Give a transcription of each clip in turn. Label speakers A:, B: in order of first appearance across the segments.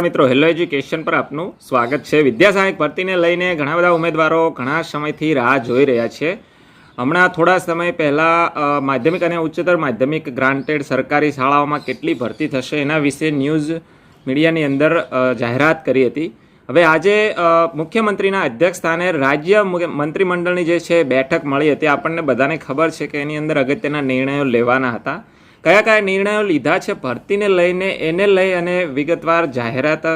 A: નમસ્કાર મિત્રો hello education પર આપનું સ્વાગત છે. વિદ્યા સહાયક ભરતીને લઈને ઘણા બધા ઉમેદવારો ઘણા સમયથી રાહ જોઈ રહ્યા છે. હમણાં થોડા સમય પહેલાં માધ્યમિક અને ઉચ્ચતર માધ્યમિક ગ્રાન્ટેડ સરકારી શાળાઓમાં કેટલી ભરતી થશે એના વિશે ન્યૂઝ મીડિયાની અંદર જાહેરાત કરી હતી. હવે આજે મુખ્યમંત્રીના અધ્યક્ષ સ્થાને રાજ્ય મંત્રીમંડળની જે છે બેઠક મળી હતી, આપણને બધાને ખબર છે કે એની અંદર અગત્યના નિર્ણયો લેવાના હતા. કયા કયા નિર્ણયો લીધા છે ભરતીને લઈને, એને લઈ અને વિગતવાર જાહેરાત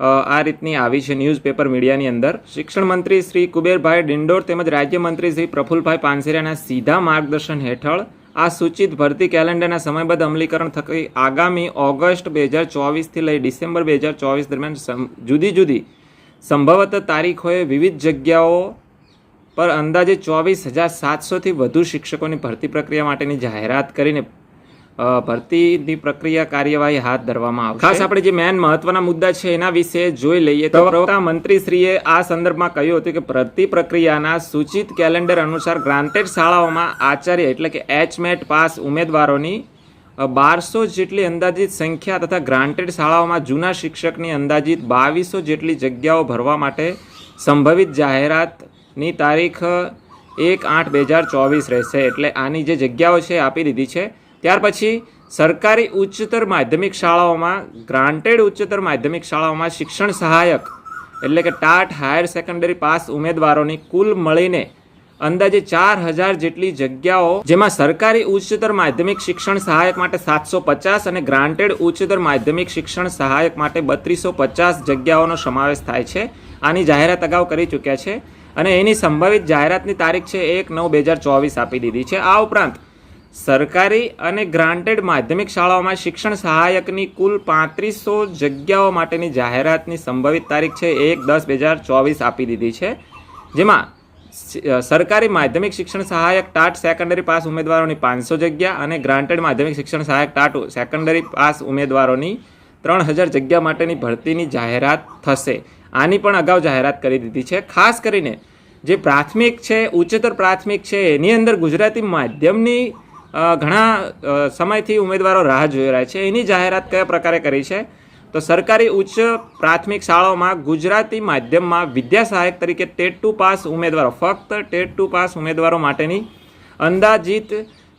A: આ રીતની આવી છે ન્યૂઝપેપર મીડિયાની અંદર. શિક્ષણ મંત્રી શ્રી કુબેરભાઈ ડિંડોર તેમજ રાજ્યમંત્રી શ્રી પ્રફુલભાઈ પાનસેરિયાના સીધા માર્ગદર્શન હેઠળ આ સૂચિત ભરતી કેલેન્ડરના સમયબદ્ધ અમલીકરણ થકી આગામી ઓગસ્ટ બે હજાર ચોવીસથી લઈ ડિસેમ્બર બે હજાર ચોવીસ દરમિયાન જુદી જુદી સંભવત તારીખોએ વિવિધ જગ્યાઓ પર અંદાજે ચોવીસ હજાર સાતસોથી વધુ શિક્ષકોની ભરતી પ્રક્રિયા માટેની જાહેરાત કરીને ભરતીની પ્રક્રિયા કાર્યવાહી હાથ ધરવામાં આવશે. ખાસ આપણે જે મેન મહત્વના મુદ્દા છે એના વિશે જોઈ લઈએ તો પ્રવક્તા મંત્રીશ્રીએ આ સંદર્ભમાં કહ્યું હતું કે ભરતી પ્રક્રિયાના સૂચિત કેલેન્ડર અનુસાર ગ્રાન્ટેડ શાળાઓમાં આચાર્ય એટલે કે એચમેટ પાસ ઉમેદવારોની બારસો જેટલી અંદાજિત સંખ્યા તથા ગ્રાન્ટેડ શાળાઓમાં જૂના શિક્ષકની અંદાજિત બાવીસો જેટલી જગ્યાઓ ભરવા માટે સંભવિત જાહેરાતની તારીખ એક આઠ બે હજાર ચોવીસ રહેશે. એટલે આની જે જગ્યાઓ છે એ આપી દીધી છે. ત્યાર પછી સરકારી ઉચ્ચતર માધ્યમિક શાળાઓમાં ગ્રાન્ટેડ ઉચ્ચતર માધ્યમિક શાળાઓમાં શિક્ષણ સહાયક, એટલે કે ટાટ હાયર સેકન્ડરી પાસ ઉમેદવારોની કુલ મળીને અંદાજે ચાર હજાર જેટલી જગ્યાઓ, જેમાં સરકારી ઉચ્ચતર માધ્યમિક શિક્ષણ સહાયક માટે સાતસો પચાસ અને ગ્રાન્ટેડ ઉચ્ચતર માધ્યમિક શિક્ષણ સહાયક માટે બત્રીસો પચાસ જગ્યાઓનો સમાવેશ થાય છે. આની જાહેરાત અગાઉ કરી ચૂક્યા છે અને એની સંભવિત જાહેરાતની તારીખ છે એક નવ બે હજાર ચોવીસ આપી દીધી છે. આ ઉપરાંત સરકારી અને ગ્રાન્ટેડ માધ્યમિક શાળાઓમાં શિક્ષણ સહાયકની કુલ પાંત્રીસો જગ્યાઓ માટેની જાહેરાતની સંભવિત તારીખ છે એક દસ બે હજાર ચોવીસ આપી દીધી છે. જેમાં સરકારી માધ્યમિક શિક્ષણ સહાયક ટાટ સેકન્ડરી પાસ ઉમેદવારોની પાંચસો જગ્યા અને ગ્રાન્ટેડ માધ્યમિક શિક્ષણ સહાયક ટાટ સેકન્ડરી પાસ ઉમેદવારોની ત્રણ હજાર જગ્યા માટેની ભરતીની જાહેરાત થશે. આની પણ અગાઉ જાહેરાત કરી દીધી છે. ખાસ કરીને જે પ્રાથમિક છે, ઉચ્ચતર પ્રાથમિક છે, એની અંદર ગુજરાતી માધ્યમની ઘણા સમયથી ઉમેદવારો રાહ જોઈ રહ્યા છે. એની જાહેરાત કયા પ્રકારે કરી છે? તો સરકારી ઉચ્ચ પ્રાથમિક શાળાઓમાં ગુજરાતી માધ્યમમાં વિદ્યા સહાયક તરીકે ટેટ ટુ પાસ ઉમેદવારો, ફક્ત ટેટ ટુ પાસ ઉમેદવારો માટેની અંદાજિત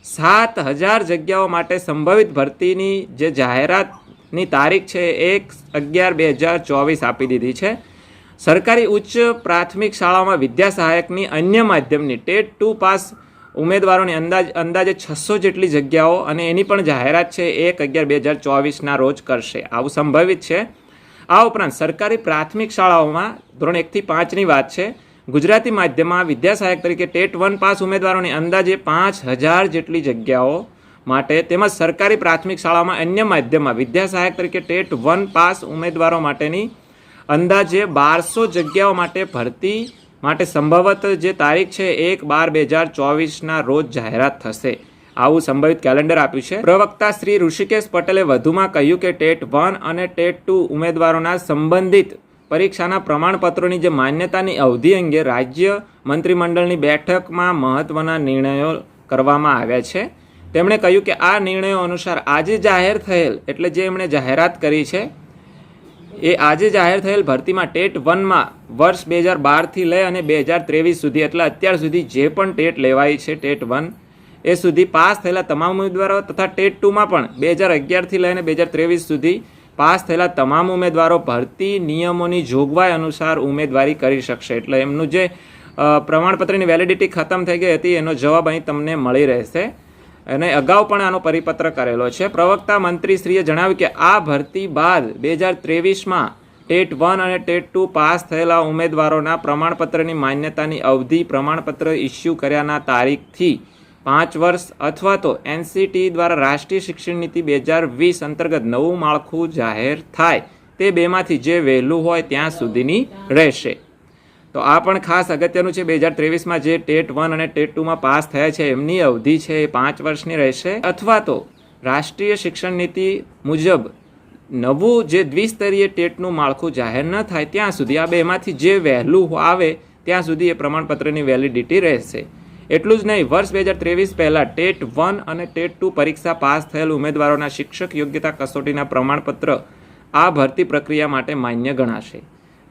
A: સાત હજાર જગ્યાઓ માટે સંભવિત ભરતીની જે જાહેરાતની તારીખ છે, એક અગિયાર બે હજાર ચોવીસ આપી દીધી છે. સરકારી ઉચ્ચ પ્રાથમિક શાળાઓમાં વિદ્યા સહાયકની અન્ય માધ્યમની ટેટ ટુ પાસ ઉમેદવારોની અંદાજ અંદાજે છસો જેટલી જગ્યાઓ અને એની પણ જાહેરાત છે એક અગિયાર બે હજાર ચોવીસના રોજ કરશે. આવું સંભવિત છે. આ ઉપરાંત સરકારી પ્રાથમિક શાળાઓમાં ધોરણ એકથી પાંચની વાત છે. ગુજરાતી માધ્યમમાં વિદ્યા સહાયક તરીકે ટેટ વન પાસ ઉમેદવારોની અંદાજે પાંચ હજાર જેટલી જગ્યાઓ માટે તેમજ સરકારી પ્રાથમિક શાળામાં અન્ય માધ્યમમાં વિદ્યા સહાયક તરીકે ટેટ વન પાસ ઉમેદવારો માટેની અંદાજે બારસો જગ્યાઓ માટે ભરતી માટે સંભવત જે તારીખ છે એક બાર બે હજાર ચોવીસના રોજ જાહેરાત થશે. આવું સંભવિત કેલેન્ડર આપ્યું છે. પ્રવક્તા શ્રી ઋષિકેશ પટેલે વધુમાં કહ્યું કે ટેટ વન અને ટેટ ટુ ઉમેદવારોના સંબંધિત પરીક્ષાના પ્રમાણપત્રોની જે માન્યતાની અવધિ અંગે રાજ્ય મંત્રીમંડળની બેઠકમાં મહત્વના નિર્ણયો કરવામાં આવ્યા છે. તેમણે કહ્યું કે આ નિર્ણયો અનુસાર આજે જાહેર થયેલ, એટલે જે એમણે જાહેરાત કરી છે એ આજે જાહેર થયેલ ભરતીમાં ટેટ વનમાં વર્ષ બે હજાર બારથી લઈ અને બે હજાર ત્રેવીસ સુધી, એટલે અત્યાર સુધી જે પણ ટેટ લેવાઈ છે, ટેટ વન, એ સુધી પાસ થયેલા તમામ ઉમેદવારો તથા ટેટ ટુમાં પણ બે હજાર અગિયારથી લઈને બે હજાર ત્રેવીસ સુધી પાસ થયેલા તમામ ઉમેદવારો ભરતી નિયમોની જોગવાઈ અનુસાર ઉમેદવારી કરી શકશે. એટલે એમનું જે પ્રમાણપત્રની વેલિડિટી ખતમ થઈ ગઈ હતી, એનો જવાબ અહીં તમને મળી રહેશે. અને અગાઉ પણ આનો પરિપત્ર કરેલો છે. પ્રવક્તા મંત્રીશ્રીએ જણાવ્યું કે આ ભરતી બાદ બે હજાર ત્રેવીસમાં ટેટ વન અને ટેટ ટુ પાસ થયેલા ઉમેદવારોના પ્રમાણપત્રની માન્યતાની અવધિ પ્રમાણપત્ર ઇસ્યુ કર્યાના તારીખથી પાંચ વર્ષ અથવા તો એનસીટી દ્વારા રાષ્ટ્રીય શિક્ષણ નીતિ બે હજાર વીસ અંતર્ગત નવું માળખું જાહેર થાય. તે બેમાંથી જે વહેલું હોય ત્યાં સુધીની રહેશે. તો આ પણ ખાસ અગત્યનું છે બે હજાર ત્રેવીસમાં જે ટેટ વન અને ટેટ ટુમાં પાસ થયા છે, એમની અવધિ છે એ પાંચ વર્ષની રહેશે. અથવા તો રાષ્ટ્રીય શિક્ષણ નીતિ મુજબ નવું જે દ્વિસ્તરીય ટેટનું માળખું જાહેર ન થાય, ત્યાં સુધી આ બેમાંથી જે વહેલું આવે, ત્યાં સુધી એ પ્રમાણપત્રની વેલિડિટી રહેશે. એટલું જ નહીં, વર્ષ બે હજાર ત્રેવીસ પહેલાં ટેટ વન અને ટેટ ટુ પરીક્ષા પાસ થયેલ ઉમેદવારોના શિક્ષક યોગ્યતા કસોટીના પ્રમાણપત્ર આ ભરતી પ્રક્રિયા માટે માન્ય ગણાશે.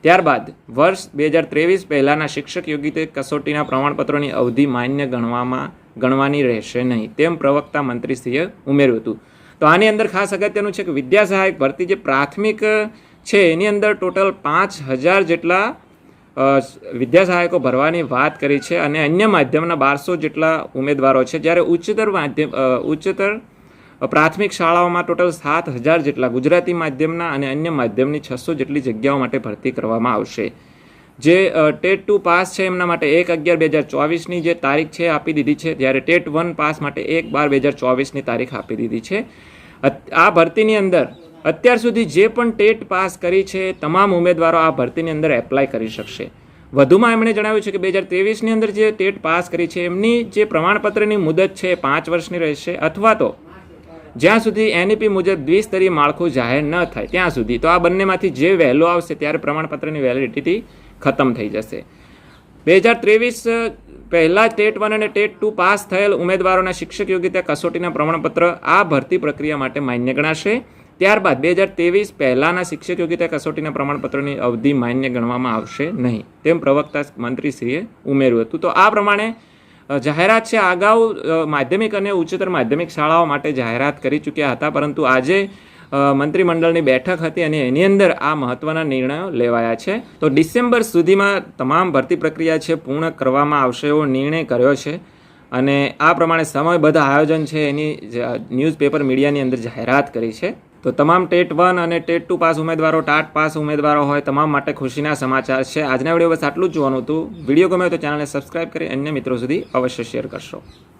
A: ત્યારબાદ, વર્ષ બે હજાર ત્રેવીસ પહેલાંના શિક્ષક યોગ્યતા કસોટીના પ્રમાણપત્રોની અવધિ માન્ય ગણવામાં, ગણવાની રહેશે નહીં, તેમ પ્રવક્તા મંત્રીશ્રીએ ઉમેર્યું હતું. તો આની અંદર ખાસ અગત્યનું છે કે વિદ્યા સહાયક ભરતી જે પ્રાથમિક, છે, એની અંદર ટોટલ પાંચ હજાર જેટલા વિદ્યા સહાયકો ભરવાની વાત કરી છે અને અન્ય માધ્યમના બારસો જેટલા ઉમેદવારો છે. જ્યારે ઉચ્ચતર માધ્યમ ઉચ્ચતર પ્રાથમિક શાળાઓમાં ટોટલ સાત હજાર જેટલા ગુજરાતી માધ્યમના અને અન્ય માધ્યમની છસો જેટલી જગ્યાઓ માટે ભરતી કરવામાં આવશે. જે ટેટ ટુ પાસ છે એમના માટે એક અગિયાર બે હજાર ચોવીસની જે તારીખ છે આપી દીધી છે. જ્યારે ટેટ વન પાસ માટે એક બાર બે હજાર ચોવીસની તારીખ આપી દીધી છે. આ ભરતીની અંદર અત્યાર સુધી જે પણ ટેટ પાસ કરી છે તમામ ઉમેદવારો આ ભરતીની અંદર એપ્લાય કરી શકશે. વધુમાં એમણે જણાવ્યું છે કે બે હજાર ત્રેવીસની અંદર જે ટેટ પાસ કરી છે એમની જે પ્રમાણપત્રની મુદત છે પાંચ વર્ષની રહેશે અથવા તો જ્યાં સુધી એનઈપી મુજબ દ્વિસ્તરીય માળખું જાહેર ન થાય, ત્યાં સુધી. તો આ બંનેમાંથી જે વહેલો આવશે ત્યારે પ્રમાણપત્રની વેલિડિટી ખતમ થઈ જશે. બે હજાર ત્રેવીસ પહેલાં ટેટ વન અને ટેટ ટુ પાસ થયેલ ઉમેદવારોના શિક્ષક યોગ્યતા કસોટીના પ્રમાણપત્ર આ ભરતી પ્રક્રિયા માટે માન્ય ગણાશે. ત્યારબાદ બે હજાર ત્રેવીસ પહેલાંના શિક્ષક યોગ્યતા કસોટીના પ્રમાણપત્રની અવધિ માન્ય ગણવામાં આવશે નહીં. તેમ પ્રવક્તા મંત્રીશ્રીએ ઉમેર્યું હતું. તો આ પ્રમાણે જાહેરાત છે, અગાઉ માધ્યમિક અને ઉચ્ચતર માધ્યમિક શાળાઓ માટે જાહેરાત કરી ચૂક્યા હતા, પરંતુ આજે મંત્રીમંડળની બેઠક હતી અને એની અંદર આ મહત્વના નિર્ણયો લેવાયા છે. તો ડિસેમ્બર સુધીમાં તમામ ભરતી પ્રક્રિયા છે, પૂર્ણ કરવામાં આવશે એવો નિર્ણય કર્યો છે. અને આ પ્રમાણે સમયબદ્ધ આયોજન છે, એની ન્યૂઝપેપર મીડિયાની અંદર જાહેરાત કરી છે. તો તમામ ટેટ વન અને ટેટ ટુ પાસ ઉમેદવારો, ટાટ પાસ ઉમેદવારો હોય તમામ માટે ખુશીના સમાચાર છે. આજના વીડિયો બસ આટલું જ જોવાનું હતું. વીડિયો ગમે તો ચેનલને સબસ્ક્રાઇબ કરી અન્ય મિત્રો સુધી અવશ્ય શેર કરશો.